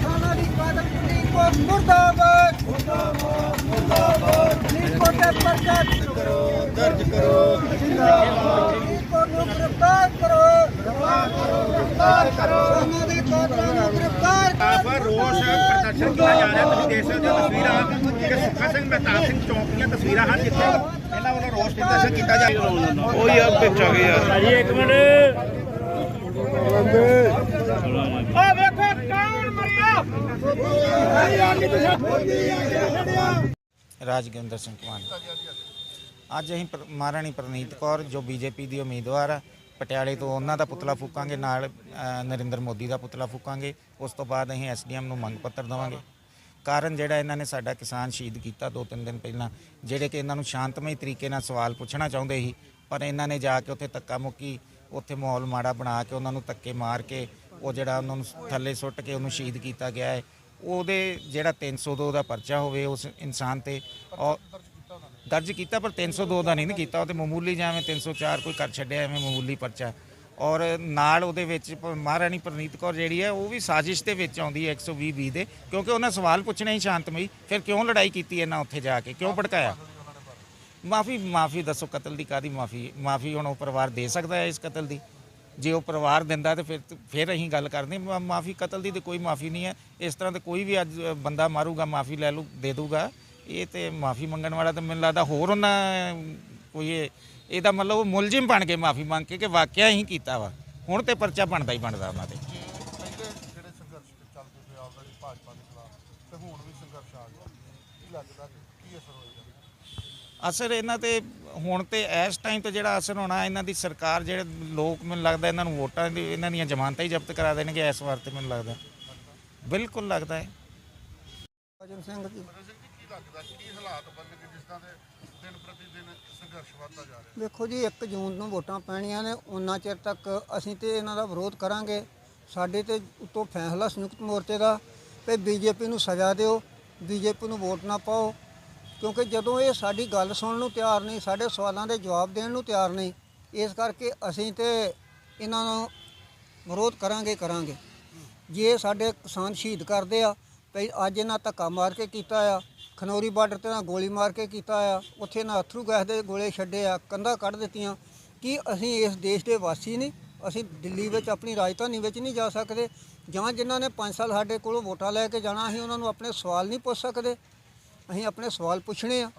ਖਾਣਾ ਦੀ ਕਾਦਰ ਕੁੜੀ ਕੋ ਮੁਰਦਾਬਾਦ ਮੁਰਦਾਬਾਦ ਮੁਰਦਾਬਾਦ ਨੀਕੋ ਤੇ ਪਰਚਾ ਕਰੋ ਦਰਜ ਕਰੋ ਜਿੰਦਾਬਾਦ ਨੀਕੋ ਨੂੰ ਗ੍ਰਿਫਤਾਰ ਕਰੋ ਗ੍ਰਿਫਤਾਰ ਕਰੋ ਗ੍ਰਿਫਤਾਰ ਕਰੋ ਖਾਣਾ ਦੀ ਕਾਦਰ ਨੂੰ ਗ੍ਰਿਫਤਾਰ ਆਪ ਰੋਸ ਪ੍ਰਦਰਸ਼ਨ ਕੀਤਾ ਜਾ ਰਿਹਾ ਤੁਸੀਂ ਦੇਖ ਸਕਦੇ ਹੋ ਤਸਵੀਰਾਂ ਕਿ ਸੁੱਖਾ ਸਿੰਘ ਮਹਿਤਾਬ ਸਿੰਘ ਚੌਂਕ ਦੀਆਂ ਤਸਵੀਰਾਂ ਹਨ ਜਿੱਥੇ ਇਹਨਾਂ ਵੱਲੋਂ ਰੋਸ ਪ੍ਰਦਰਸ਼ਨ ਕੀਤਾ ਜਾ ਰਿਹਾ ਉਹ ਯਾਰ ਵਿੱਚ ਆ ਗਏ ਯਾਰ ਜੀ ਇੱਕ ਮਿੰਟ ਆ ਵੇਖੋ ਕੌਣ ਮਰਿਆ? ਰਾਜਗਿੰਦਰ ਸਿੰਘ ਕੁਮਾਰ ਅੱਜ ਅਸੀਂ ਪ੍ਰ- ਮਹਾਰਾਣੀ ਪ੍ਰਨੀਤ ਕੌਰ ਜੋ ਬੀਜੇਪੀ ਦੀ ਉਮੀਦਵਾਰ ਆ ਪਟਿਆਲੇ ਤੋਂ ਉਹਨਾਂ ਦਾ ਪੁਤਲਾ ਫੂਕਾਂਗੇ ਨਾਲ ਅ, ਨਰਿੰਦਰ ਮੋਦੀ ਦਾ ਪੁਤਲਾ ਫੂਕਾਂਗੇ। ਉਸ ਤੋਂ ਬਾਅਦ ਅਸੀਂ ਐਸਡੀਐਮ ਨੂੰ ਮੰਗ ਪੱਤਰ ਦੇਵਾਂਗੇ। ਕਾਰਨ ਜਿਹੜਾ ਇਹਨਾਂ ਨੇ ਸਾਡਾ ਕਿਸਾਨ ਸ਼ਹੀਦ ਕੀਤਾ ਦੋ ਤਿੰਨ ਦਿਨ ਪਹਿਲਾਂ ਜਿਹੜੇ ਕਿ ਇਹਨਾਂ ਨੂੰ ਸ਼ਾਂਤਮਈ ਤਰੀਕੇ ਨਾਲ ਸਵਾਲ ਪੁੱਛਣਾ ਚਾਹੁੰਦੇ ਸੀ ਪਰ ਇਹਨਾਂ ਨੇ ਜਾ ਕੇ ਉੱਥੇ ਧੱਕਾ ਮੁੱਕੀ ਉੱਥੇ ਮਾਹੌਲ ਮਾੜਾ ਬਣਾ ਕੇ ਉਹਨਾਂ ਨੂੰ ਧੱਕੇ ਮਾਰ ਕੇ ਉਹ ਜਿਹੜਾ ਉਹਨਾਂ ਨੂੰ ਥੱਲੇ ਸੁੱਟ ਕੇ ਉਹਨੂੰ ਸ਼ਹੀਦ ਕੀਤਾ ਗਿਆ ਹੈ। ਉਹਦੇ ਜਿਹੜਾ 302 ਦਾ ਪਰਚਾ ਹੋਵੇ ਉਸ ਇਨਸਾਨ ਤੇ ਔਰ ਦਰਜ ਕੀਤਾ ਪਰ 302 ਦਾ ਨਹੀਂ ਨਾ ਕੀਤਾ। ਉਹ ਤੇ ਮਾਮੂਲੀ ਜਿਵੇਂ 304 ਕੋਈ ਕਰ ਛੱਡਿਆ ਐਵੇਂ ਮਾਮੂਲੀ ਪਰਚਾ। ਔਰ ਨਾਲ ਉਹਦੇ ਵਿੱਚ ਮਹਾਰਾਣੀ ਪ੍ਰਨੀਤ ਕੌਰ ਜਿਹੜੀ ਹੈ ਉਹ ਵੀ ਸਾਜ਼ਿਸ਼ ਦੇ ਵਿੱਚ ਆਉਂਦੀ ਹੈ 120 ਬੀ ਦੇ ਕਿਉਂਕਿ ਉਹਨਾਂ ਸਵਾਲ ਪੁੱਛਣੇ ਹੀ ਸ਼ਾਂਤਮਈ ਫਿਰ ਕਿਉਂ ਲੜਾਈ ਕੀਤੀ ਇਹਨਾਂ ਉੱਥੇ ਜਾ ਕੇ? ਕਿਉਂ ਭੜਕਾਇਆ? ਮਾਫੀ ਮਾਫੀ ਦੱਸੋ, ਕਤਲ ਦੀ ਕਾਦੀ ਮਾਫੀ? ਮਾਫੀ ਹੁਣ ਉਹ ਪਰਿਵਾਰ ਦੇ ਸਕਦਾ ਹੈ ਇਸ ਕਤਲ ਦੀ? ਜੇ ਉਹ ਪਰਿਵਾਰ ਦਿੰਦਾ ਤੇ ਫਿਰ ਫਿਰ ਅਸੀਂ ਗੱਲ ਕਰਦੇ ਮਾਫੀ ਕਤਲ ਦੀ ਤੇ ਕੋਈ ਮਾਫੀ ਨਹੀਂ ਹੈ। ਇਸ ਤਰ੍ਹਾਂ ਤੇ ਕੋਈ ਵੀ ਅੱਜ ਬੰਦਾ ਮਾਰੂਗਾ, ਮਾਫੀ ਲੈ ਲੂ, ਦੇ ਦੂਗਾ। ਇਹ ਤੇ ਮਾਫੀ ਮੰਗਣ ਵਾਲਾ ਤਾਂ ਮੈਨੂੰ ਲੱਗਦਾ ਹੋਰ ਉਹਨਾਂ, ਕੋਈ ਇਹਦਾ ਮਤਲਬ ਉਹ ਮੁਲਜ਼ਮ ਬਣ ਕੇ ਮਾਫੀ ਮੰਗ ਕੇ ਕਿ ਵਾਕਿਆ ਹੀ ਕੀਤਾ ਵਾ। ਹੁਣ ਤੇ ਪਰਚਾ ਬਣਦਾ ਹੀ ਬਣਦਾ ਉਹਨਾਂ ਤੇ। ਭਾਜਪਾ ਦੇ ਖਿਲਾਫ, ਤੇ ਹੁਣ ਵੀ ਸੰਘਰਸ਼ ਆ ਗਿਆ। ਕੀ ਲੱਗਦਾ ਕੀ ਅਸਰ ਹੋਏਗਾ? ਅਸਰ ਇਹਨਾਂ ਤੇ ਹੁਣ ਤੇ ਇਸ ਟਾਈਮ ਤੇ ਜਿਹੜਾ ਅਸਰ ਹੋਣਾ ਇਹਨਾਂ ਦੀ ਸਰਕਾਰ ਜਿਹੜੇ ਲੋਕ ਮੈਨੂੰ ਲੱਗਦਾ ਇਹਨਾਂ ਨੂੰ ਵੋਟਾਂ ਦੀ ਇਹਨਾਂ ਦੀਆਂ ਜ਼ਮਾਨਤਾਂ ਹੀ ਜ਼ਬਤ ਕਰਾ ਦੇਣਗੇ ਇਸ ਵਾਰ ਤੇ ਮੈਨੂੰ ਲੱਗਦਾ। ਬਿਲਕੁਲ ਲੱਗਦਾ ਹੈ। ਅਜਨ ਸਿੰਘ ਜੀ। ਕੀ ਲੱਗਦਾ ਕੀ ਹਾਲਾਤ ਬਣਨਗੇ ਜਿਸ ਤਰ੍ਹਾਂ ਦੇ ਦਿਨ ਪ੍ਰਤੀ ਦਿਨ ਸੰਘਰਸ਼ ਵਧਦਾ ਜਾ ਰਿਹਾ? ਦੇਖੋ ਜੀ 1 ਜੂਨ ਨੂੰ ਵੋਟਾਂ ਪੈਣੀਆਂ ਨੇ ਉਹਨਾਂ ਚਿਰ ਤੱਕ ਅਸੀਂ ਤੇ ਇਹਨਾਂ ਦਾ ਵਿਰੋਧ ਕਰਾਂਗੇ। ਸਾਡੇ ਤੇ ਉਤੋਂ ਫੈਸਲਾ ਸੰਯੁਕਤ ਮੋਰਚੇ ਦਾ ਤੇ ਬੀਜੇਪੀ ਨੂੰ ਸਜ਼ਾ ਦਿਓ ਬੀਜੇਪੀ ਨੂੰ ਵੋਟ ਨਾ ਪਾਓ। ਕਿਉਂਕਿ ਜਦੋਂ ਇਹ ਸਾਡੀ ਗੱਲ ਸੁਣਨ ਨੂੰ ਤਿਆਰ ਨਹੀਂ, ਸਾਡੇ ਸਵਾਲਾਂ ਦੇ ਜਵਾਬ ਦੇਣ ਨੂੰ ਤਿਆਰ ਨਹੀਂ, ਇਸ ਕਰਕੇ ਅਸੀਂ ਤੇ ਇਹਨਾਂ ਨੂੰ ਵਿਰੋਧ ਕਰਾਂਗੇ ਕਰਾਂਗੇ। ਜੇ ਸਾਡੇ ਕਿਸਾਨ ਸ਼ਹੀਦ ਕਰਦੇ ਆ, ਤੇ ਅੱਜ ਇਹਨਾਂ ਧੱਕਾ ਮਾਰ ਕੇ ਕੀਤਾ ਆ, ਖਨੌਰੀ ਬਾਰਡਰ ਤੇ ਨਾ ਗੋਲੀ ਮਾਰ ਕੇ ਕੀਤਾ ਆ, ਉੱਥੇ ਨਾ ਅਥਰੂ ਗੈਸ ਦੇ ਗੋਲੇ ਛੱਡੇ ਆ, ਕੰਧਾਂ ਕੱਢ ਦਿੱਤੀਆਂ, ਕਿ ਅਸੀਂ ਇਸ ਦੇਸ਼ ਦੇ ਵਾਸੀ ਨਹੀਂ? ਅਸੀਂ ਦਿੱਲੀ ਵਿੱਚ, ਆਪਣੀ ਰਾਜਧਾਨੀ ਵਿੱਚ ਨਹੀਂ ਜਾ ਸਕਦੇ, ਜਾਂ ਜਿਨ੍ਹਾਂ ਨੇ 5 ਸਾਲ ਸਾਡੇ ਕੋਲੋਂ ਵੋਟਾਂ ਲੈ ਕੇ ਜਾਣਾ, ਅਸੀਂ ਉਹਨਾਂ ਨੂੰ ਆਪਣੇ ਸਵਾਲ ਨਹੀਂ ਪੁੱਛ ਸਕਦੇ। ਅਸੀਂ ਆਪਣੇ ਸਵਾਲ ਪੁੱਛਣੇ ਆ।